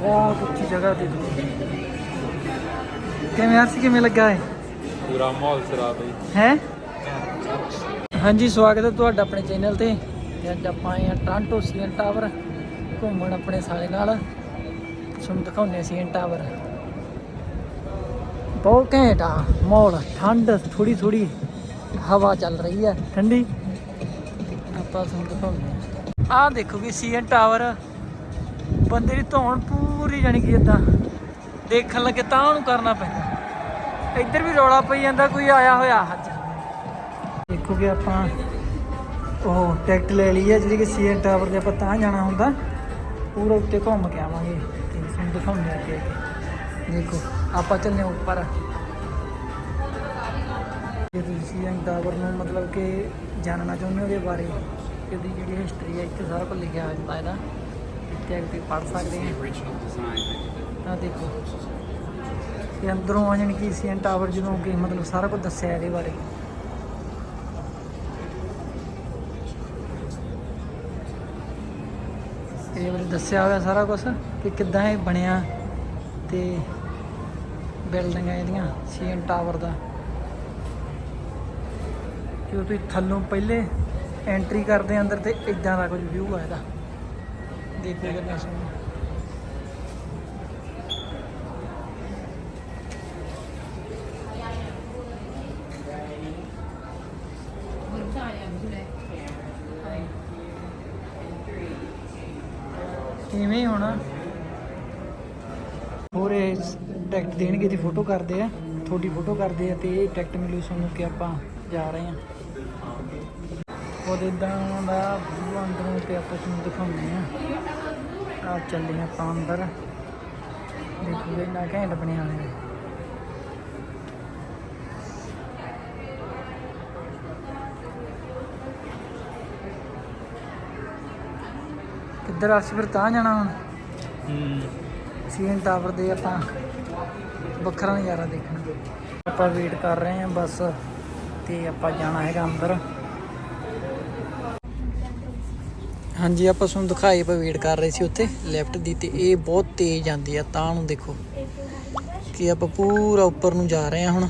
ਬਹੁਤ ਉੱਚੀ ਜਗ੍ਹਾ ਤੇ। ਕਿਵੇਂ ਹਰਸ਼ ਕਿਵੇਂ ਲੱਗਾ ਹੈ ਪੂਰਾ ਮਾਹੌਲ ਸਰਾ ਬਈ ਹੈ? ਹਾਂਜੀ ਸਵਾਗਤ ਹੈ ਤੁਹਾਡਾ ਆਪਣੇ ਚੈਨਲ ਤੇ। ਤੇ ਅੱਜ ਆਪਾਂ ਆਏ ਆ ਟ੍ਰਾਂਟੋ ਸੀਐਨ ਟਾਵਰ ਘੁੰਮਣ ਆਪਣੇ ਸਾਲੇ ਨਾਲ। ਤੁਹਾਨੂੰ ਦਿਖਾਉਂਦੇ ਸੀਐਨ ਟਾਵਰ। ਬਹੁਤ ਘੈਂਟ ਆ ਮੌਲ ਠੰਡ ਥੋੜੀ ਥੋੜੀ ਹਵਾ ਚੱਲ ਰਹੀ ਹੈ ਠੰਡੀ। ਆਪਾਂ ਤੁਹਾਨੂੰ ਦਿਖਾਉਂਦੇ ਆ ਆਹ ਦੇਖੋ ਵੀ ਸੀਐਨ ਟਾਵਰ। ਬੰਦੇ ਦੀ ਧੌਣ ਪੂਰੀ ਜਾਣੀ ਕਿ ਇਦਾਂ ਦੇਖਣ ਲੱਗੇ ਤਾਂ ਉਹਨੂੰ ਕਰਨਾ ਪੈਂਦਾ। ਇੱਧਰ ਵੀ ਰੌਲਾ ਪਈ ਜਾਂਦਾ, ਕੋਈ ਆਇਆ ਹੋਇਆ। ਅੱਜ ਦੇਖੋਗੇ ਆਪਾਂ, ਉਹ ਟਿਕਟ ਲੈ ਲਈ ਹੈ ਜਿਹੜੀ ਕਿ ਸੀਐਨ ਟਾਵਰ ਦੇ ਆਪਾਂ ਤਾਂ ਜਾਣਾ ਹੁੰਦਾ। ਪੂਰਾ ਉੱਤੇ ਘੁੰਮ ਕੇ ਆਵਾਂਗੇ। ਤੇ ਤੁਹਾਨੂੰ ਦਿਖਾਉਂਦੇ ਆ ਕਿ ਦੇਖੋ, ਆਪਾਂ ਚੱਲੇ ਉੱਪਰ। ਜੇ ਤੁਸੀਂ ਸੀਐਨ ਟਾਵਰ ਨੂੰ ਮਤਲਬ ਕਿ ਜਾਣਨਾ ਚਾਹੁੰਦੇ ਹੋ ਉਹਦੇ ਬਾਰੇ, ਇਹਦੀ ਜਿਹੜੀ ਹਿਸਟਰੀ ਹੈ ਇੱਥੇ ਸਾਰਾ ਕੁਝ ਲਿਖਿਆ ਹੁੰਦਾ ਇਹਦਾ। ਕੇ ਪੜ੍ਹ ਸਕਦੇ ਹਾਂ। ਤਾਂ ਦੇਖੋ। ਤੇ ਅੰਦਰੋਂ ਆ ਜਾਣੀ ਕਿ ਸੀਐਨ ਟਾਵਰ ਜਦੋਂ ਕਿ ਮਤਲਬ ਸਾਰਾ ਕੁਝ ਦੱਸਿਆ ਇਹਦੇ ਬਾਰੇ। ਇਹਦੇ ਬਾਰੇ ਦੱਸਿਆ ਹੋਇਆ ਸਾਰਾ ਕੁਝ ਕਿ ਕਿੱਦਾਂ ਇਹ ਬਣਿਆ ਤੇ ਬਿਲਡਿੰਗਾਂ ਇਹਦੀਆਂ ਸੀਐਨ ਟਾਵਰ ਦਾ। ਜਦੋਂ ਤੁਸੀਂ ਥੱਲੋਂ ਪਹਿਲੇ ਐਂਟਰੀ ਕਰਦੇ ਅੰਦਰ ਤੇ ਇਦਾਂ ਦਾ ਕੁਝ ਵਿਊ ਆ ਇਹਦਾ। ਦੇਖੋ ਕਿੰਨਾ ਇਵੇਂ ਹੀ ਹੋਣਾ? ਹੋਰ ਇਹ ਟਿਕਟ ਦੇਣਗੇ ਤੇ ਫੋਟੋ ਕਰਦੇ ਆ, ਤੁਹਾਡੀ ਫੋਟੋ ਕਰਦੇ ਆ ਤੇ ਇਹ ਟਿਕਟ ਮਿਲੂ ਸਾਨੂੰ ਕਿ ਆਪਾਂ ਜਾ ਰਹੇ ਆ। ਉਹ ਇਦਾਂ ਦਾ view ਅੰਦਰੋਂ ਤੇ ਆਪਾਂ ਤੁਹਾਨੂੰ ਦਿਖਾਉਂਦੇ ਆ ਆ ਚੱਲੇ ਆਪਾਂ ਅੰਦਰ। ਦੇਖੋ ਇੰਨਾ ਘੈਂਟ ਬਣਿਆ ਹੋਇਆ। ਕਿੱਧਰ ਅਸੀਂ ਫਿਰ ਤਾਂ ਜਾਣਾ ਹੁਣ? ਹੂੰ। ਸੀਐਨ ਟਾਵਰ ਦੇ ਆਪਾਂ ਵੱਖਰਾ ਨਜ਼ਾਰਾ ਦੇਖਣਾ। ਆਪਾਂ ਵੇਟ ਕਰ ਰਹੇ ਹਾਂ ਬਸ ਤੇ ਆਪਾਂ ਜਾਣਾ ਹੈਗਾ ਅੰਦਰ। ਹਾਂਜੀ ਆਪਾਂ ਤੁਹਾਨੂੰ ਦਿਖਾਈ ਆਪਾਂ ਵੇਟ ਕਰ ਰਹੇ ਸੀ ਉੱਥੇ ਲੈਫਟ ਦੀ ਤੇ ਇਹ ਬਹੁਤ ਤੇਜ਼ ਜਾਂਦੀ ਆ ਤਾਂ ਨੂੰ ਦੇਖੋ। ਕਿ ਆਪਾਂ ਪੂਰਾ ਉੱਪਰ ਨੂੰ ਜਾ ਰਹੇ ਹਾਂ ਹੁਣ।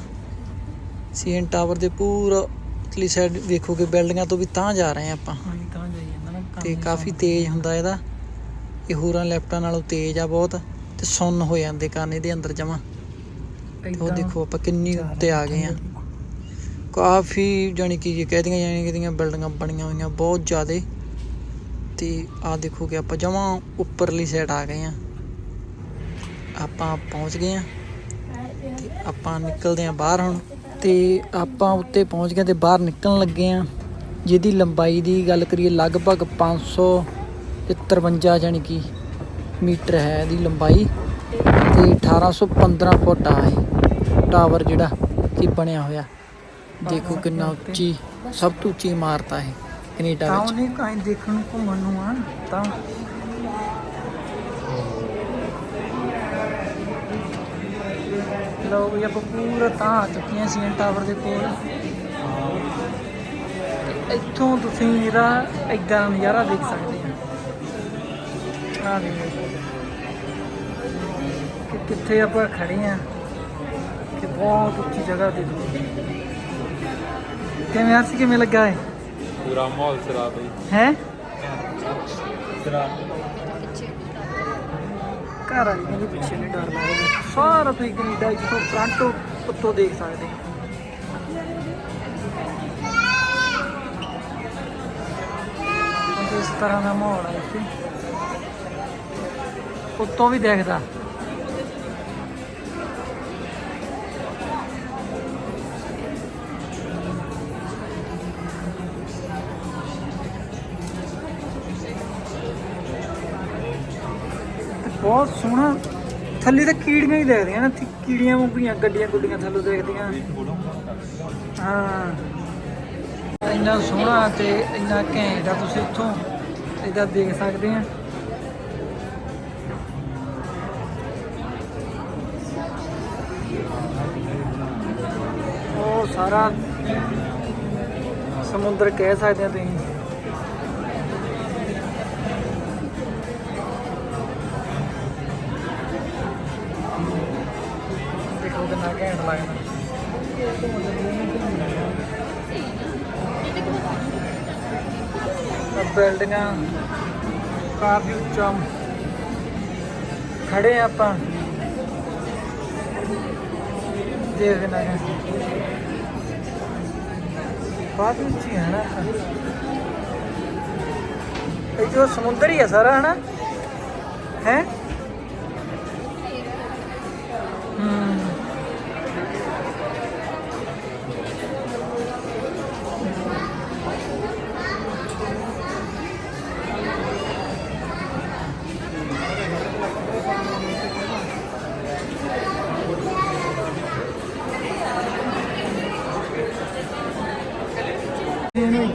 ਸੀਐਨ ਟਾਵਰ ਦੇ ਪੂਰਾ ਉਤਲੀ ਸਾਈਡ ਵੇਖੋਗੇ ਬਿਲਡਿੰਗਾਂ ਤੋਂ ਵੀ ਤਾਂ ਜਾ ਰਹੇ ਹਾਂ ਆਪਾਂ। ਤਾਂ ਜਾਈ ਜਾਂਦਾ ਨਾ ਤੇ ਕਾਫੀ ਤੇਜ਼ ਹੁੰਦਾ ਇਹਦਾ। ਇਹ ਹੋਰਾਂ ਲੈਫਟਾਂ ਨਾਲੋਂ ਤੇਜ਼ ਆ ਬਹੁਤ ਤੇ ਸੁੰਨ ਹੋ ਜਾਂਦੇ ਕੰਨ ਇਹਦੇ ਅੰਦਰ ਜਮਾ। ਉਹ ਦੇਖੋ ਆਪਾਂ ਕਿੰਨੀ ਉੱਤੇ ਆ ਗਏ ਆ। ਕਾਫੀ ਜਾਣੀ ਕਿ ਇਹ ਕਹਦੀਆਂ ਜਾਣੀ ਕਿ ਇਹਦੀਆਂ ਬਿਲਡਿੰਗਾਂ ਬਣੀਆਂ ਹੋਈਆਂ ਬਹੁਤ ਜ਼ਿਆਦੇ। ਤੇ ਆ ਦੇਖੋ ਕਿ ਆਪਾਂ ਜਮਾ ਉੱਪਰਲੀ ਸਾਈਡ ਆ ਗਏ ਆ ਆਪਾਂ ਪਹੁੰਚ ਗਏ ਆ ਤੇ ਆਪਾਂ ਨਿਕਲਦੇ ਆ ਬਾਹਰ ਹੁਣ ਤੇ ਆਪਾਂ ਉੱਤੇ ਪਹੁੰਚ ਗਏ ਤੇ ਬਾਹਰ ਨਿਕਲਣ ਲੱਗੇ ਆ ਜਿਹਦੀ ਲੰਬਾਈ ਦੀ ਗੱਲ ਕਰੀਏ ਲਗਭਗ 553 ਜਾਣੀ ਕਿ ਮੀਟਰ ਹੈ ਇਹਦੀ ਲੰਬਾਈ ਤੇ 1815 ਫੁੱਟ ਆ ਇਹ ਟਾਵਰ ਜਿਹੜਾ ਕਿ ਬਣਿਆ ਹੋਇਆ। ਦੇਖੋ ਕਿੰਨਾ ਉੱਚੀ, ਸਭ ਤੋਂ ਉੱਚੀ ਇਮਾਰਤ ਆ ਇਹ। ਕੈਨੇਡਾ ਵਿੱਚ? ਨਹੀਂ ਕਾਹੀਂ ਦੇਖਣ ਨੂੰ ਘੁੰਮਣ ਨੂੰ ਆ ਤਾਂ ਲਓ ਵੀ ਆਪਾਂ ਪੂਰਾ ਤਾਂ ਆ ਚੁੱਕੇ ਹਾਂ ਸੀਐਨ ਟਾਵਰ ਦੇ ਕੋਲ। ਤੇ ਇੱਥੋਂ ਤੁਸੀਂ ਜਿਹੜਾ ਏਦਾਂ ਦਾ ਨਜ਼ਾਰਾ ਦੇਖ ਸਕਦੇ ਆ ਆ ਦੇਖੋ ਕਿ ਕਿੱਥੇ ਆਪਾਂ ਖੜੇ ਆ ਕਿ ਬਹੁਤ ਉੱਚੀ ਜਗ੍ਹਾ ਤੇ ਕਿਵੇਂ ਹਰਸ਼ ਕਿਵੇਂ ਲੱਗਾ ਹੈ ਪੂਰਾ ਮਾਹੌਲ ਸਰਾ ਬਈ ਹੈ? ਸਰਾ ਘਰ ਵਾਲੀ ਪਿੱਛੇ ਨਹੀਂ ਡਰ ਲੱਗਦਾ। ਸਾਰਾ ਤੁਸੀਂ ਕੈਨੇਡਾ ਇੱਥੋਂ ਟ੍ਰਾਂਟੋ ਉੱਤੋਂ ਦੇਖ ਸਕਦੇ ਹੋ। ਇਸ ਤਰ੍ਹਾਂ ਦਾ ਮਾਹੌਲ ਹੈ ਇੱਥੇ। ਉੱਤੋਂ ਵੀ ਦੇਖਦਾ। ਬਹੁਤ ਸੋਹਣਾ। ਥੱਲੇ ਤਾਂ ਕੀੜੀਆਂ ਹੀ ਦੇਖਦੀਆਂ ਨਾ, ਥੀ- ਕੀੜੀਆਂ ਵਾਂਗੀਆਂ ਗੱਡੀਆਂ ਗੁੱਡੀਆਂ ਥੱਲੇ ਦੇਖਦੀਆਂ। ਹਾਂ। ਇੰਨਾ ਸੋਹਣਾ ਤੇ ਇੰਨਾ ਘੈਂਟ ਆ ਤੁਸੀਂ ਉੱਥੋਂ, ਇਹਦਾ ਦੇਖ ਸਕਦੇ ਆ। ਉਹ ਸਾਰਾ ਸਮੁੰਦਰ ਕਹਿ ਸਕਦੇ ਆ ਤੁਸੀਂ। ਕਿੰਨਾ ਘੈਂਟ ਲੱਗਦਾ। ਬਿਲਡਿੰਗਾਂ ਕਾਫੀ ਉੱਚਾ ਖੜੇ ਆਪਾਂ। ਦੇਖਦੇ ਨਾ ਕਾਫੀ ਉੱਚੀ ਹੈ ਨਾ ਇਹ ਜੋ ਸਮੁੰਦਰ ਹੀ ਹੈ ਸਾਰਾ ਹੈ ਨਾ ਹੈ? ਹੂੰ।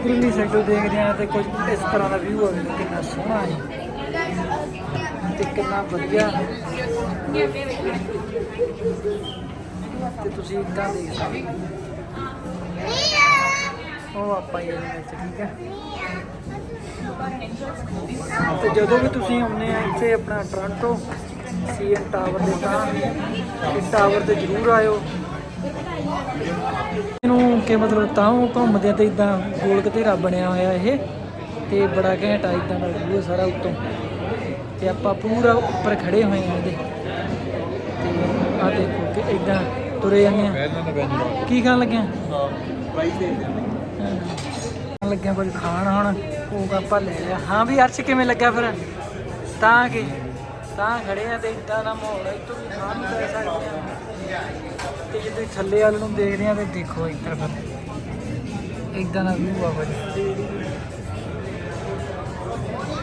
ਇਹਨੂੰ ਉੱਪਰਲੀ ਦੇਖਦੇ ਆ ਤੇ ਕੁਝ ਇਸ ਤਰ੍ਹਾਂ ਦਾ ਵਿਊ ਆਵੇ ਕਿੰਨਾ ਸੋਹਣਾ ਹੈ। ਤੇ ਕਿੰਨਾ ਵਧੀਆ। ਤੇ ਤੁਸੀਂ ਇੱਦਾਂ ਦੇਖ ਸਕਦੇ ਉਹ ਆਪਾਂ ਹੀ ਵਿੱਚ, ਠੀਕ ਹੈ। ਤੇ ਜਦੋਂ ਵੀ ਤੁਸੀਂ ਆਉਂਦੇ ਆ ਇੱਥੇ ਆਪਣਾ ਟੋਰਾਂਟੋ ਸੀਐਨ ਟਾਵਰ ਦੇ ਤਾਂ ਇਸ ਟਾਵਰ ਤੇ ਜ਼ਰੂਰ ਆਇਓ। ਇਹਨੂੰ ਮਤਲਬ ਤਾਂ ਉਹ ਘੁੰਮਦੇ ਤੇ ਇਦਾਂ ਗੋਲ ਘਤੇਰਾ ਬਣਿਆ ਹੋਇਆ ਇਹ ਤੇ ਬੜਾ ਘੈਂਟ ਆ ਇਦਾਂ ਦਾ ਵਿਊ ਸਾਰਾ ਉੱਤੋਂ। ਤੇ ਆਪਾਂ ਪੂਰਾ ਉੱਪਰ ਖੜੇ ਹੋਏ ਆ ਇਹਦੇ। ਤੇ ਆ ਦੇਖੋ ਕਿ ਇਦਾਂ ਤੁਰੇ ਜਾਂਦੇ ਆ। ਕੀ ਖਾਣ ਲੱਗਿਆ ਹਾਂ ਪ੍ਰਾਈਸ ਦੇ ਦੇ ਲੱਗਿਆ ਕੁਝ ਖਾਣ ਹੁਣ ਉਹ ਆਪਾਂ ਲੈ ਲਿਆ। ਹਾਂ ਵੀ ਅਰਸ਼ ਕਿਵੇਂ ਲੱਗਾ ਫਿਰ? ਤਾਂ ਕਿ? ਤਾਂ ਖੜੇ ਆ ਤੇ ਇਦਾਂ ਦਾ ਮਾਹੌਲ ਇੱਥੋਂ ਵੀ ਖਾਣ ਨੂੰ ਲੈ ਸਕਦੇ ਆ। ਤੇ ਜੇ ਤੁਸੀਂ ਥੱਲੇ ਵਾਲ ਨੂੰ ਦੇਖਦੇ ਆ ਤੇ ਦੇਖੋ ਇੱਧਰ ਫਿਰ ਇਦਾਂ ਦਾ ਵਿਊ ਆ ਭਾਜੀ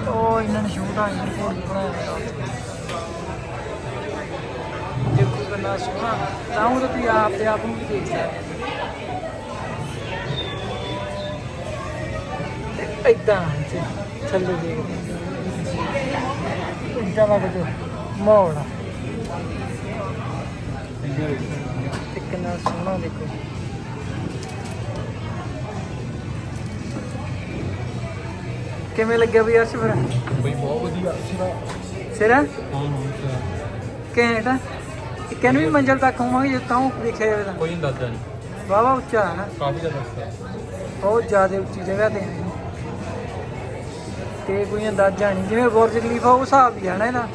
ਉਹ ਇਹਨਾਂ ਨੇ ਛੋਟਾ 에어ਪੋਰਟ ਬਣਾਇਆ ਦੇਖੋ ਕਿੰਨਾ ਸੋਹਣਾ ਤਾਂ ਉਹ ਤੁਸੀਂ ਆਪ ਤੇ ਆਪ ਨੂੰ ਵੀ ਦੇਖ ਸਕਦੇ ਇਦਾਂ ਥੱਲੇ ਦੇਖਦੇ ਇਦਾਂ ਦਾ ਕੁਝ ਮਾਹੌਲ ਆ। ਤੇ ਕਿੰਨਾ ਸੋਹਣਾ ਦੇਖੋ ਕਿਵੇਂ ਲੱਗਿਆ ਵੀ ਅਰਸ਼ ਫਿਰ ਬਈ ਬਹੁਤ ਵਧੀਆ ਸਿਰਾ ਸਿਰਾ ਹਾਂ ਹਾਂ ਇਹ ਕਹਿੰਦੇ ਵੀ ਮੰਜ਼ਲ ਤੱਕ ਹੋਵਾਂਗੇ ਜੇ ਤਾਂ ਦੇਖਿਆ ਜਾਵੇ ਤਾਂ ਕੋਈ ਅੰਦਾਜ਼ਾ ਨਹੀਂ ਵਾਵਾ ਉੱਚਾ ਹੈ ਨਾ ਕਾਫੀ ਜ਼ਿਆਦਾ ਉੱਚਾ ਬਹੁਤ ਜ਼ਿਆਦਾ ਉੱਚੀ ਜਗ੍ਹਾ ਤੇ ਹੈ। ਤੇ ਕੋਈ ਅੰਦਾਜ਼ਾ ਨਹੀਂ ਜਿਵੇਂ ਬੁਰਜ ਖਲੀਫਾ ਉਹ ਹਿਸਾਬ ਹੀ ਨਾ ਇਹਦਾ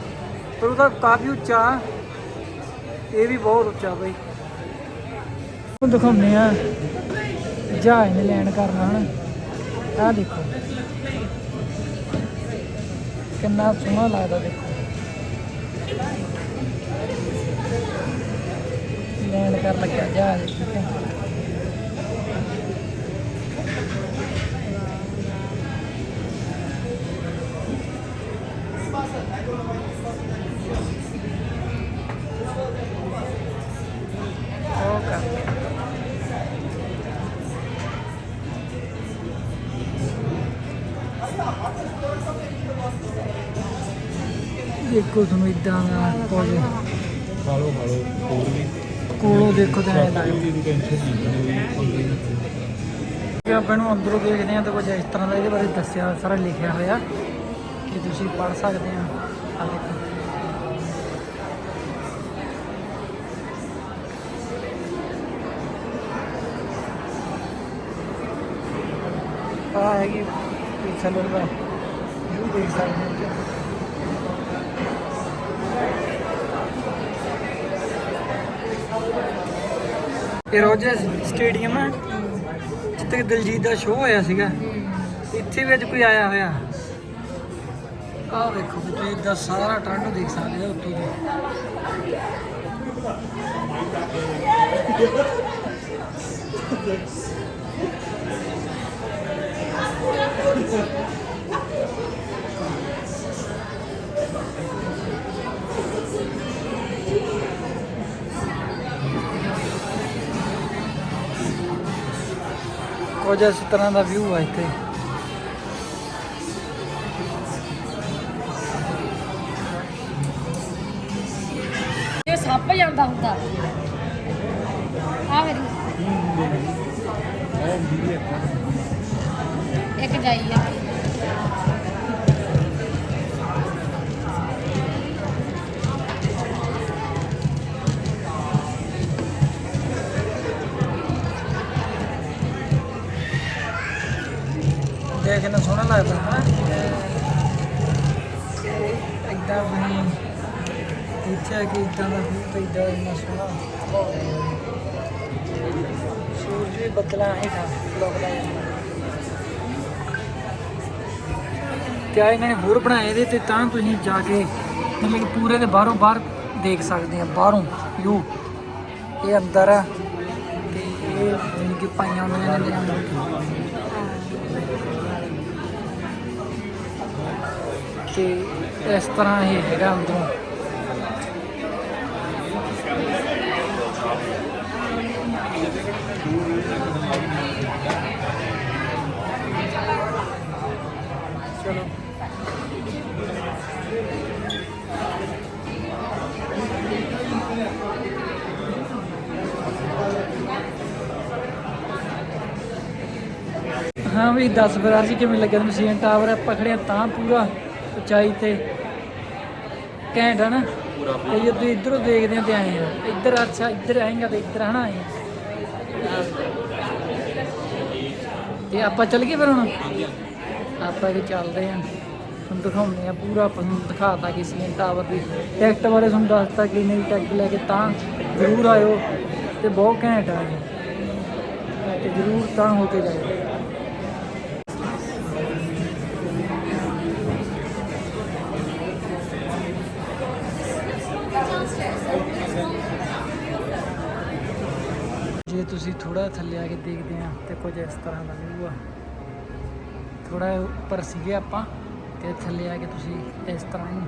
ਪਰ ਉਹ ਤਾਂ ਕਾਫੀ ਉੱਚਾ ਇਹ ਵੀ ਬਹੁਤ ਉੱਚਾ ਬਈ ਦਿਖਾਉਂਦੇ ਆ। ਜਹਾਜ਼ ਨੇ ਲੈਂਡ ਕਰਨਾ ਹਨ। ਆ ਦੇਖੋ। ਕਿੰਨਾ ਸੋਹਣਾ ਲੱਗਦਾ ਦੇਖੋ। ਲੈਂਡ ਕਰ ਲੱਗਿਆ ਜਹਾਜ਼, ਠੀਕ ਹੈ। ਦੇਖੋ ਤੁਹਾਨੂੰ ਇਦਾਂ ਦਾ ਕੁਝ ਖਾ ਲਓ ਖਾ ਲਓ ਹੋਰ ਵੀ। ਕੋਲੋਂ ਦੇਖੋ ਤਾਂ ਐਂ ਲੱਗਦਾ। ਕੋਈ ਟੈਨਸ਼ਨ ਨਹੀਂ ਕਿ ਆਪਾਂ ਨੂੰ ਅੰਦਰੋਂ ਦੇਖਦੇ ਆ ਤਾਂ ਕੁਝ ਇਸ ਤਰ੍ਹਾਂ ਦਾ ਇਹਦੇ ਬਾਰੇ ਦੱਸਿਆ ਸਾਰਾ ਲਿਖਿਆ ਹੋਇਆ ਕਿ ਤੁਸੀਂ ਪੜ੍ਹ ਸਕਦੇ ਆ ਆ ਦੇਖੋ। ਆ ਹੈਗੀ ਪਿੱਛੇ ਲੋਕ ਦਾ ਇਹ ਦੇਖ ਸਕਦੇ ਹੋ। ਇਹ ਰੋਜਰਸ ਸਟੇਡੀਅਮ ਹੈ ਜਿੱਥੇ ਦਿਲਜੀਤ ਦਾ ਸ਼ੋਅ ਹੋਇਆ ਸੀਗਾ। ਇੱਥੇ ਵੀ ਅੱਜ ਕੋਈ ਆਇਆ ਹੋਇਆ। ਆਹ ਵੇਖੋ ਤੁਸੀਂ ਇਹਦਾ ਸਾਰਾ ਟਰੰਡ ਦੇਖ ਸਕਦੇ ਹੋ ਉੱਤੋਂ ਦੀ। ਕੁਝ ਇਸ ਤਰ੍ਹਾਂ ਦਾ ਵਿਊ ਆ ਇੱਥੇ। ਇਹ ਸੱਪ ਜਾਂਦਾ ਹੁੰਦਾ। ਆ ਮੇਰੀ ਇੱਕ ਜਾਈ ਆ। ਕਿੰਨਾ ਸੋਹਣਾ ਲੱਗਦਾ, ਹੈ। ਇਦਾਂ ਬਣੀ ਇੱਥੇ ਆ ਕੇ ਇਦਾਂ ਦਾ ਵੀ ਪੈਦਾ ਇੰਨਾ ਸੋਹਣਾ। ਸੂਰਜ ਵੀ ਬੱਦਲਾਂ ਹੇਠਾਂ ਲੱਗਦਾ ਕਿਆ ਇਹਨਾਂ ਨੇ ਹੋਰ ਬਣਾਏ ਦੇ ਤੇ ਤਾਂ ਤੁਸੀਂ ਜਾ ਕੇ ਮਤਲਬ ਕਿ ਪੂਰੇ ਦੇ ਬਾਹਰੋਂ ਬਾਹਰ ਦੇਖ ਸਕਦੇ ਆ, ਬਾਹਰੋਂ ਵਿਊ ਇਹ ਅੰਦਰ ਆ ਤੇ ਇਹ ਜਾਣੀ ਕਿ ਪਾਈਆਂ ਹੋਈਆਂ ਨੇ ਨਿਆਂ ਤੇ ਇਸ ਤਰ੍ਹਾਂ ਇਹ ਹੈਗਾ ਅੰਦਰੋਂ ਚਲੋ ਹਾਂ ਵੀ 10 ਬਰਾਰ ਜੀ ਕਿਵੇਂ ਲੱਗਿਆ ਤੁਹਾਨੂੰ ਸੀਐਨ ਟਾਵਰ ਆਪਾਂ ਖੜੇ ਹਾਂ ਤਾਂ ਪੂਰਾ ਉਚਾਈ ਤੇ ਘੈਂਟ ਹੈ ਨਾ। ਤੇ ਜੇ ਤੁਸੀਂ ਇਧਰੋਂ ਦੇਖਦੇ ਆ ਤੇ ਆਏ ਆ। ਇੱਧਰ ਅੱਛਾ ਇੱਧਰ ਆਏਗਾ ਤੇ ਇੱਧਰ ਹਨਾ ਆਏ ਤੇ ਆਪਾਂ ਚੱਲ ਗਏ ਫਿਰ ਹੁਣ? ਆਪਾਂ ਵੀ ਚੱਲਦੇ ਆ। ਤੁਹਾਨੂੰ ਦਿਖਾਉਂਦੇ ਆ ਪੂਰਾ ਆਪਾਂ ਨੂੰ ਦਿਖਾਤਾ ਕਿ ਸੀਐਨ ਟਾਵਰ ਦੀ। ਟਿਕਟ ਬਾਰੇ ਤੁਹਾਨੂੰ ਦੱਸਤਾ ਕਿ ਨਹੀਂ ਟਿਕਟ ਲੈ ਕੇ ਤਾਂ ਜ਼ਰੂਰ ਆਇਓ ਤੇ ਬਹੁਤ ਘੈਂਟ ਆ ਤੇ ਜ਼ਰੂਰ ਤਾਂ ਹੋ ਕੇ ਜਾਇਓ। ਜੇ ਤੁਸੀਂ ਥੋੜਾ ਥੱਲੇ ਆ ਕੇ ਦੇਖਦੇ ਆ ਤੇ ਕੁਝ ਇਸ ਤਰ੍ਹਾਂ ਦਾ ਵਿਊ ਆ ਥੋੜਾ ਉੱਪਰ ਸੀਗੇ ਆਪਾਂ ਤੇ ਥੱਲੇ ਆ ਕੇ ਤੁਸੀਂ ਇਸ ਤਰ੍ਹਾਂ ਹੀ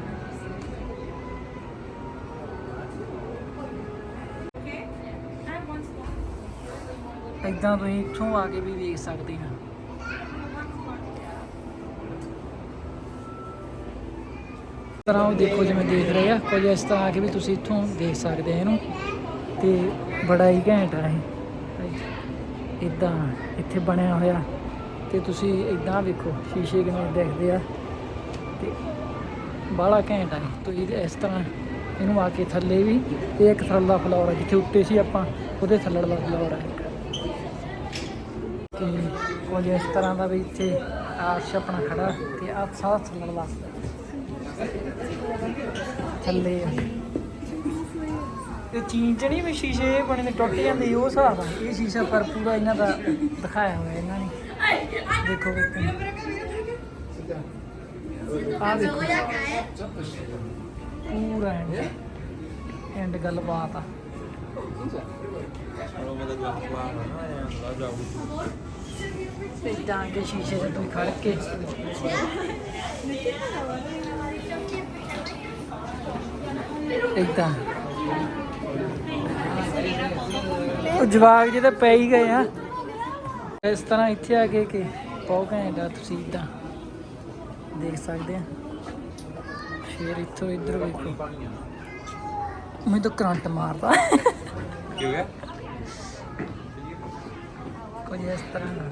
ਇਦਾਂ ਤੁਸੀਂ ਇੱਥੋਂ ਆ ਕੇ ਵੀ ਵੇਖ ਸਕਦੇ ਆ ਇਸ ਤਰ੍ਹਾਂ ਉਹ ਦੇਖੋ ਜਿਵੇਂ ਦੇਖ ਰਹੇ ਆ, ਕੁਝ ਇਸ ਤਰ੍ਹਾਂ ਆ ਕੇ ਵੀ ਤੁਸੀਂ ਇੱਥੋਂ ਦੇਖ ਸਕਦੇ ਇਹਨੂੰ। ਤੇ ਬੜਾ ਹੀ ਘੈਂਟ ਆ ਇਹ। ਇਦਾਂ ਇੱਥੇ ਬਣਿਆ ਹੋਇਆ। ਤੇ ਤੁਸੀਂ ਇਦਾਂ ਵੇਖੋ, ਸ਼ੀਸ਼ੇ ਕਿਵੇਂ ਦੇਖਦੇ ਆ। ਤੇ ਬਾਹਲਾ ਘੈਂਟ ਆ ਤੁਸੀਂ ਇਸ ਤਰ੍ਹਾਂ ਇਹਨੂੰ ਆ ਕੇ ਥੱਲੇ ਵੀ, ਇਹ ਇੱਕ ਥੱਲੇ ਦਾ ਫਲੋਰ ਆ, ਜਿੱਥੇ ਉੱਤੇ ਸੀ ਆਪਾਂ, ਉਹਦੇ ਥੱਲੜ ਦਾ ਫਲੋਰ ਆ ਤੇ ਕੁਝ ਇਸ ਤਰ੍ਹਾਂ ਦਾ ਵੀ ਇੱਥੇ ਆਰਸ਼ ਆਪਣਾ ਖੜਾ, ਤੇ ਆ ਸਾਰਾ ਥੱਲੜ ਦਾ। ਥੱਲੇ ਆ। ਤੇ ਚੀਨ ਚ ਨਹੀਂ ਵੀ ਸ਼ੀਸ਼ੇ ਬਣੇ ਨੇ, ਟੁੱਟ ਜਾਂਦੇ ਉਹ ਹਿਸਾਬ ਆ। ਇਹ ਸ਼ੀਸ਼ਾ ਪਰ ਪੂਰਾ ਇਹਨਾਂ ਦਾ ਦਿਖਾਇਆ ਹੋਇਆ ਇਹਨਾਂ ਨੇ। ਦੇਖੋ ਵੇਖੋ। ਆ ਦੇਖੋ। ਪੂਰਾ ਐਂਡ ਐਂਡ ਗੱਲਬਾਤ ਆ। ਤੇ ਕੇ ਸ਼ੀਸ਼ੇ ਤੇ ਤੁਸੀਂ ਖੜ ਕੇ। ਇਦਾਂ। ਉਹ ਜਵਾਗ ਜਿਹਦੇ ਪੈ ਹੀ ਗਏ ਆ। ਇਸ ਤਰ੍ਹਾਂ ਇੱਥੇ ਆ ਕੇ ਕਿ ਬਹੁਤ ਘੈਂਟ ਤੁਸੀਂ ਇਦਾਂ। ਦੇਖ ਸਕਦੇ ਆ। ਫਿਰ ਇੱਥੋਂ ਇੱਧਰ ਵੇਖੋ। ਮੈਨੂੰ ਤਾਂ ਕਰੰਟ ਮਾਰਦਾ। ਕੀ ਹੋ ਗਿਆ ਕੁਝ ਇਸ ਤਰ੍ਹਾਂ ਦਾ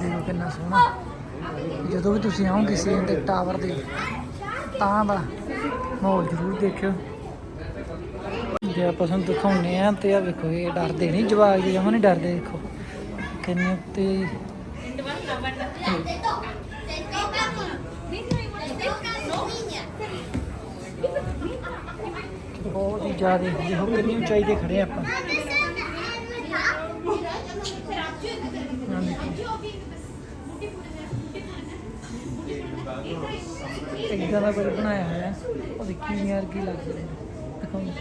ਦੇਖੋ ਕਿੰਨਾ ਸੋਹਣਾ। ਜਦੋਂ ਵੀ ਤੁਸੀਂ ਆਓਗੇ ਸੀਨ ਤੇ ਟਾਵਰ ਦੇ, ਤਾਂ ਦਾ ਮਾਹੌਲ ਜ਼ਰੂਰ ਦੇਖਿਓ। ਜੇ ਆਪਾਂ ਤੁਹਾਨੂੰ ਦਿਖਾਉਨੇ ਆ ਤੇ ਆ ਵੇਖੋ, ਇਹ ਡਰਦੇ ਨਹੀਂ ਜਵਾਗ ਜੀ ਜਮਾਂ ਨਹੀਂ ਡਰਦੇ, ਦੇਖੋ। ਕਿੰਨੇ ਉੱਤੇ ਬਹੁਤ ਹੀ ਜ਼ਿਆਦਾ ਦੇਖੋ ਕਿੰਨੀ ਉਚਾਈ ਤੇ ਖੜੇ ਆਪਾਂ। ਇੱਦਾਂ ਦਾ ਕੁਝ ਬਣਾਇਆ ਹੋਇਆ ਹੈ। ਉਹ ਦੇਖੀ ਯਾਰ ਕੀ ਲੱਗ ਰਿਹਾ ਦਿਖਾਉਂਦਾ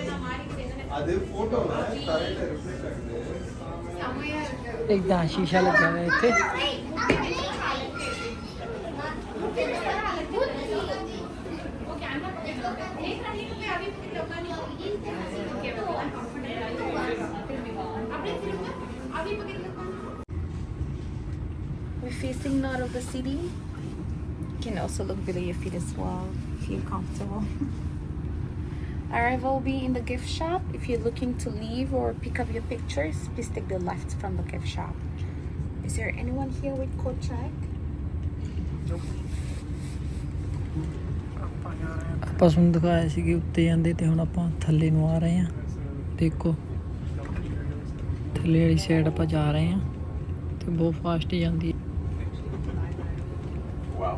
ਇੱਦਾਂ ਸ਼ੀਸ਼ਾ ਲੱਗਾ ਹੋਇਆ ਇੱਥੇ We're facing north of the city. You can also look below your feet as well if you're comfortable. Arrival will be in the gift shop. If you're looking to leave or pick up your pictures, please take the left from the gift shop. Is there anyone here with code check? ਆਪਾਂ ਜਾ ਰਹੇ ਹਾਂ ਆਪਾਂ ਤੁਹਾਨੂੰ ਦਿਖਾਇਆ ਸੀ ਕਿ ਉੱਤੇ ਜਾਂਦੇ ਤੇ ਹੁਣ ਆਪਾਂ ਥੱਲੇ ਨੂੰ ਆ ਰਹੇ ਹਾਂ ਦੇਖੋ ਥੱਲੇ ਵਾਲੀ ਸਾਈਡ ਆਪਾਂ ਜਾ ਰਹੇ ਹਾਂ ਤੇ ਬਹੁਤ ਫਾਸਟ ਜਾਂਦੀ ਹੈ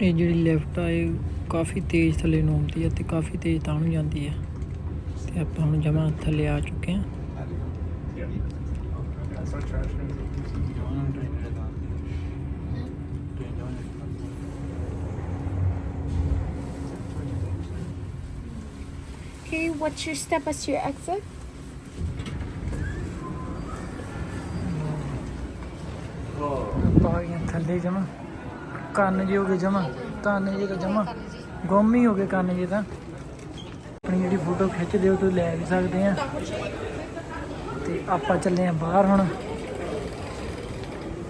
ਇਹ ਜਿਹੜੀ ਲਿਫਟ ਆ ਇਹ ਕਾਫੀ ਤੇਜ਼ ਥੱਲੇ ਨੂੰ ਆਉਂਦੀ ਹੈ ਤੇ ਕਾਫੀ ਤੇਜ਼ ਤਾਂ ਨੂੰ ਜਾਂਦੀ ਹੈ ਤੇ ਆਪਾਂ ਹੁਣ ਜਮਾ ਥੱਲੇ ਆ ਚੁੱਕੇ ਹਾਂ Okay, what's your step? As your exit? ਆਪਾਂ ਆ ਗਏ ਹਾਂ ਥੱਲੇ ਜਮਾ ਕੰਨ ਜੇ ਹੋ ਗਏ ਜਮਾ ਕੰਨ ਜੇ ਤਾਂ ਜਮਾ। ਗੁੰਮ ਹੀ ਹੋ ਗਏ ਕੰਨ ਜੇ ਤਾਂ। ਆਪਣੀ ਜਿਹੜੀ ਫੋਟੋ ਖਿੱਚਦੇ ਹੋ, ਤੁਸੀਂ ਲੈ ਵੀ ਸਕਦੇ ਆ। ਤੇ ਆਪਾਂ ਚੱਲੇ ਆ ਬਾਹਰ ਹੁਣ।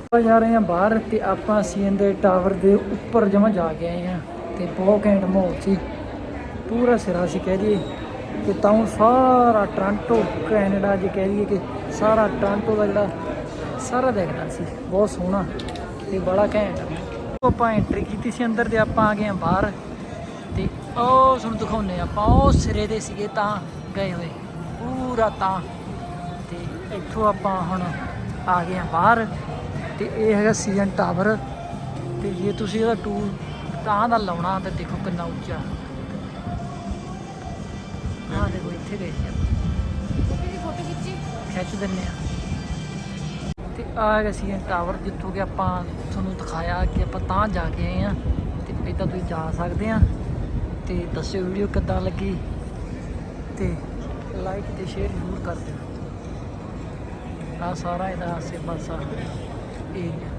ਆਪਾਂ ਜਾ ਰਹੇ ਆ ਬਾਹਰ ਤੇ ਆਪਾਂ ਸੀਐਨ ਦੇ ਟਾਵਰ ਦੇ ਉੱਪਰ ਜਮਾ ਜਾ ਕੇ ਆਏ ਆ। ਤੇ ਬਹੁਤ ਘੈਂਟ ਮਾਹੌਲ ਸੀ। ਪੂਰਾ ਸਿਰਾ ਸੀ ਕਹਿ ਦਈਏ। ਕਿ ਤਾਂ ਸਾਰਾ ਟ੍ਰਾਂਟੋ, ਕੈਨੇਡਾ ਜੇ ਕਹਿ ਦਈਏ ਕਿ ਸਾਰਾ ਟ੍ਰਾਂਟੋ ਦਾ ਜਿਹੜਾ ਸਾਰਾ ਦਿਖਦਾ ਸੀ। ਬਹੁਤ ਸੋਹਣਾ ਤੇ ਬੜਾ ਘੈਂਟ ਆਪਾਂ ਐਂਟਰੀ ਕੀਤੀ ਸੀ ਅੰਦਰ ਤੇ ਆਪਾਂ ਆ ਗਏ ਆ ਬਾਹਰ। ਤੇ ਉਹ ਤੁਹਾਨੂੰ ਦਿਖਾਉਨੇ ਆਪਾਂ। ਉਹ ਸਿਰੇ ਦੇ ਸੀਗੇ ਤਾਂ ਗਏ ਹੋਏ। ਪੂਰਾ ਤਾਂ। ਤੇ ਇੱਥੋਂ ਆਪਾਂ ਹੁਣ ਆ ਗਏ ਆ ਬਾਹਰ। ਤੇ ਇਹ ਹੈਗਾ ਸੀਜ਼ਨ ਟਾਵਰ। ਤੇ ਜੇ ਤੁਸੀਂ ਇਹਦਾ ਟੂਰ ਤਾਂ ਦਾ ਲਾਉਣਾ ਤੇ ਦੇਖੋ ਕਿੰਨਾ ਉੱਚਾ। ਹਾਂ ਦੇਖੋ ਇੱਥੇ ਗਏ ਸੀ ਆਪਾਂ। ਫੋਟੋ ਖਿੱਚੀ। ਖਿੱਚ ਦਿੰਨੇ ਆ ਆ ਹੈਗਾ ਸੀ ਟਾਵਰ ਜਿੱਥੋਂ ਕਿ ਆਪਾਂ ਤੁਹਾਨੂੰ ਦਿਖਾਇਆ ਕਿ ਆਪਾਂ ਤਾਂ ਜਾ ਕੇ ਆਏ ਆ ਤੇ ਇੱਦਾਂ ਤੁਸੀਂ ਜਾ ਸਕਦੇ ਆ ਤੇ ਦੱਸਿਓ ਵੀਡੀਓ ਕਿੱਦਾਂ ਲੱਗੀ ਤੇ ਲਾਈਕ ਤੇ ਸ਼ੇਅਰ ਜ਼ਰੂਰ ਕਰ ਦਿਓ। ਆ ਸਾਰਾ ਇਹਦਾ ਆਸੇ ਪਾਸਾ ਏਰੀਆ